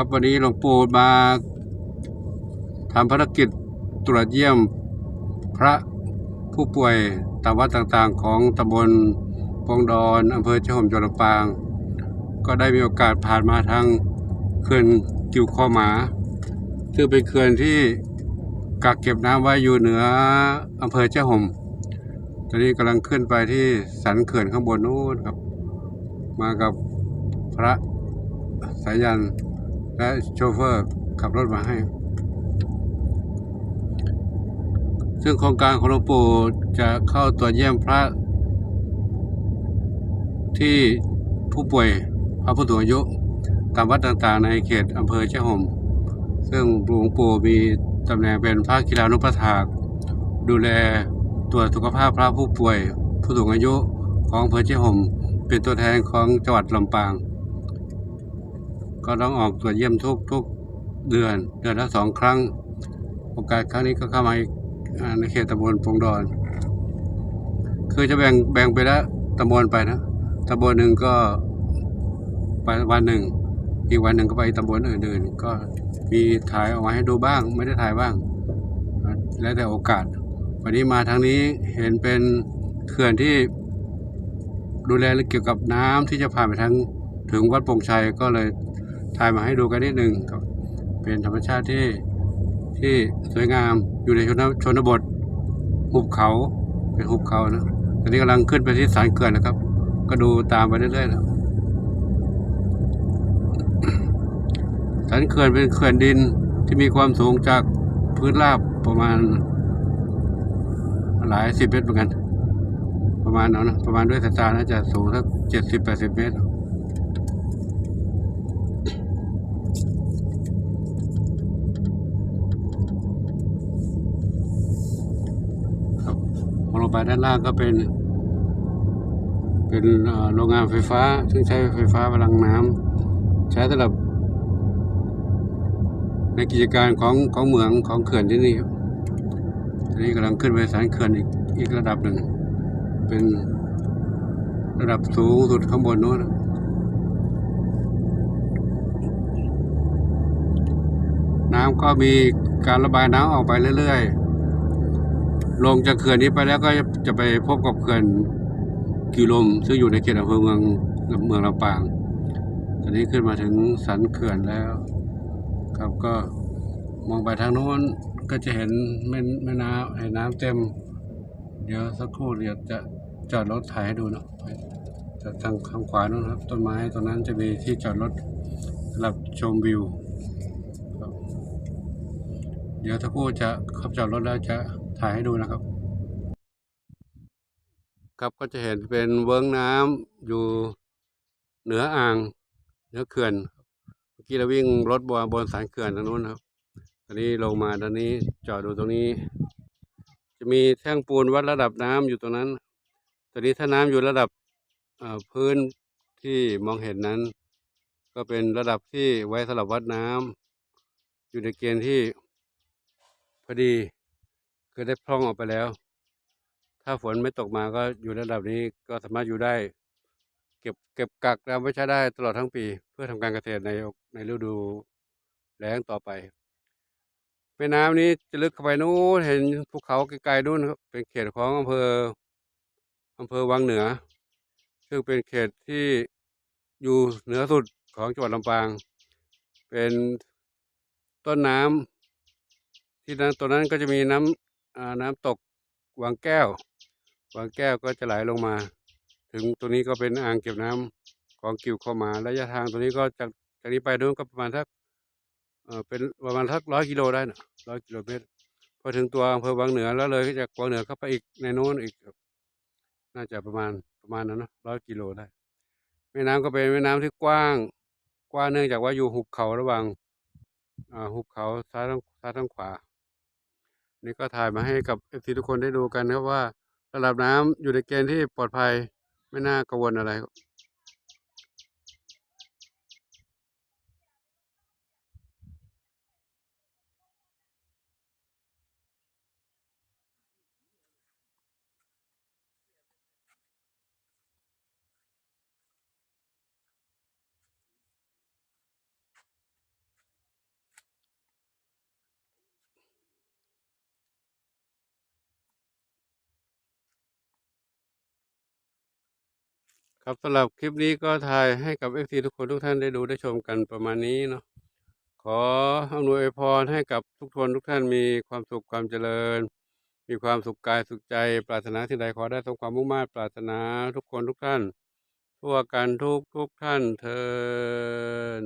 ครับวันนี้หลวงปู่มาทำภารกิจตรวจเยี่ยมพระผู้ป่วยตามวัดต่างๆ ของตำบลปงดอนอำเภอเจ้าห่มจังหวัดลปาง ก็ได้มีโอกาสผ่านมาทางเขื่อนกิวคอหมา ซึ่งเป็นเขื่อนที่กักเก็บน้ำไว้อยู่เหนืออำเภอเจ้าห่มตอนนี้กำลังขึ้นไปที่สันเขื่อนข้างบนนู้นครับ มากับพระสายัน และโชเฟอร์ขับรถมาให้ ซึ่งโครงการของหลวงปู่จะเข้าตรวจเยี่ยมพระ ที่ผู้ป่วยพระผู้สูงอายุตามวัดต่างๆ ในเขตอำเภอเจ้าห่มซึ่งหลวงปู่มีตำแหน่งเป็นพระกีฬานุปถากดูแลตรวจสุขภาพพระผู้ป่วย ผู้สูงอายุของอำเภอเจ้าห่มเป็นตัวแทนของจังหวัดลำปาง ก็ต้องออกตรวจเยี่ยมทุกทุกเดือน เดือนละสองครั้ง โอกาสครั้งนี้ก็เข้ามาในเขตตำบลปงดอน คือจะแบ่งแบ่งไปละตำบลไปนะตำบลหนึ่งก็ไปวันหนึ่ง อีกวันหนึ่งก็ไปตำบลอื่นๆ ก็มีถ่ายออกมาให้ดูบ้าง ไม่ได้ถ่ายบ้าง แล้วแต่โอกาส วันนี้มาทางนี้เห็นเป็นเขื่อนที่ดูแลเกี่ยวกับน้ำที่จะผ่านไปทางถึงวัดปงชัยก็เลย ถ่ายมาให้ดูกันนิดหนึ่งครับเป็นธรรมชาติที่ที่สวยงามอยู่ในชนชนบทหุบเขาเป็นหุบเขานะตอนนี้กำลังขึ้นไปที่สารเขื่อนนะครับ ก็ดูตามไปเรื่อยๆนะสารเขื่อนเป็นเขื่อนดินที่มีความสูงจากพื้นราบประมาณ หลายสิบเมตรเหมือนกัน ประมาณนั้นนะประมาณด้วยสายตาน่าจะสูงสักเจ็ดสิบแปดสิบเมตร ครับมอง ลงไปด้านล่างก็เป็น เป็นโรงงานไฟฟ้า ซึ่งใช้ไฟฟ้าพลังน้ำใช้สำหรับ ในกิจการของของเหมืองของเขื่อนที่นี่ครับทีนี้กำลังขึ้นไปสารเขื่อนอีกอีกระดับหนึ่ง เป็นระดับสูงสุดข้างบนโน้นน้ำก็มีการระบายน้ำออกไปเรื่อยๆ ลงจากเขื่อนนี้ไปแล้วก็จะไปพบกับเขื่อนกิลม ซึ่งอยู่ในเขตอำเภอเมืองเมืองลำปาง ตอนนี้ขึ้นมาถึงสันเขื่อนแล้ว ครับก็มองไปทางโน้นก็จะเห็นแม่แม่น้ำเห็นน้ำเต็ม เดี๋ยวสักครู่เดี๋ยวจะจอดรถถ่ายให้ดูเนาะจากทางข้างขวานู้นครับ ต้นไม้ตรงนั้นจะมีที่จอดรถสำหรับชมวิว เดี๋ยวสักครู่จะขับจอดรถแล้วจะ ถ่ายให้ดูนะครับ ครับก็จะเห็นเป็นเวิ้งน้ำอยู่เหนืออ่างเหนือเขื่อนเมื่อกี้เราวิ่งรถบนบนสายเขื่อนทางนู้นครับตอนนี้ลงมาด้านนี้จอดดูตรงนี้ จะมีแท่งปูนวัดระดับน้ำอยู่ตรงนั้น ตอนนี้ถ้าน้ำอยู่ระดับพื้นที่มองเห็นนั้น ก็เป็นระดับที่ไว้สำหรับวัดน้ำอยู่ในเกณฑ์ที่พอดี คือได้พร่องออกไปแล้ว ถ้าฝนไม่ตกมาก็อยู่ระดับนี้ก็สามารถอยู่ได้ เก็บเก็บกักน้ำไว้ใช้ได้ตลอดทั้งปี เพื่อทำการเกษตรในในฤดูแล้งต่อไปแม่น้ำนี้จะลึกเข้าไปนู้นเห็นภูเขาไกลๆนู้นครับเป็นเขตของอำเภออำเภอวังเหนือ ซึ่งเป็นเขตที่อยู่เหนือสุดของจังหวัดลำปาง เป็นต้นน้ำที่นั้นตัวนั้นก็จะมีน้ำอ่า น้ำตกวังแก้ววังแก้วก็จะไหลลงมา ถึงตรงนี้ก็เป็นอ่างเก็บน้ำของกิวเข้ามาระยะทางตรงนี้ก็จากจากนี้ไปนู้นก็ประมาณสักเออเป็นประมาณสักร้อยกิโลได้นะร้อยกิโลเมตรพอถึงตัวอำเภอวังเหนือแล้วเลยก็จากวังเหนือเข้าไปอีกในโน้นอีก น่าจะประมาณประมาณนั้นนะร้อยกิโลได้แม่น้ำก็เป็นแม่น้ำที่กว้าง กว้างเนื่องจากว่าอยู่หุบเขาระหว่างอ่าหุบเขาซ้ายทั้งซ้ายทั้งขวา นี่ก็ถ่ายมาให้กับเอฟซีทุกคนได้ดูกันครับว่าระดับน้ำอยู่ในเกณฑ์ที่ปลอดภัยไม่น่ากังวลอะไร ครับสำหรับคลิปนี้ก็ถ่ายให้กับเอฟซีทุกคนทุกท่านได้ดูได้ชมกันประมาณนี้เนาะขออำนวยพรให้กับทุกคนทุกท่านมีความสุขความเจริญ มีความสุขกายสุขใจ ปรารถนาสิ่งใดขอได้สมความมุ่งมั่นปรารถนาทุกคนทุกท่านทั่วกันทุกทุกท่านเทิน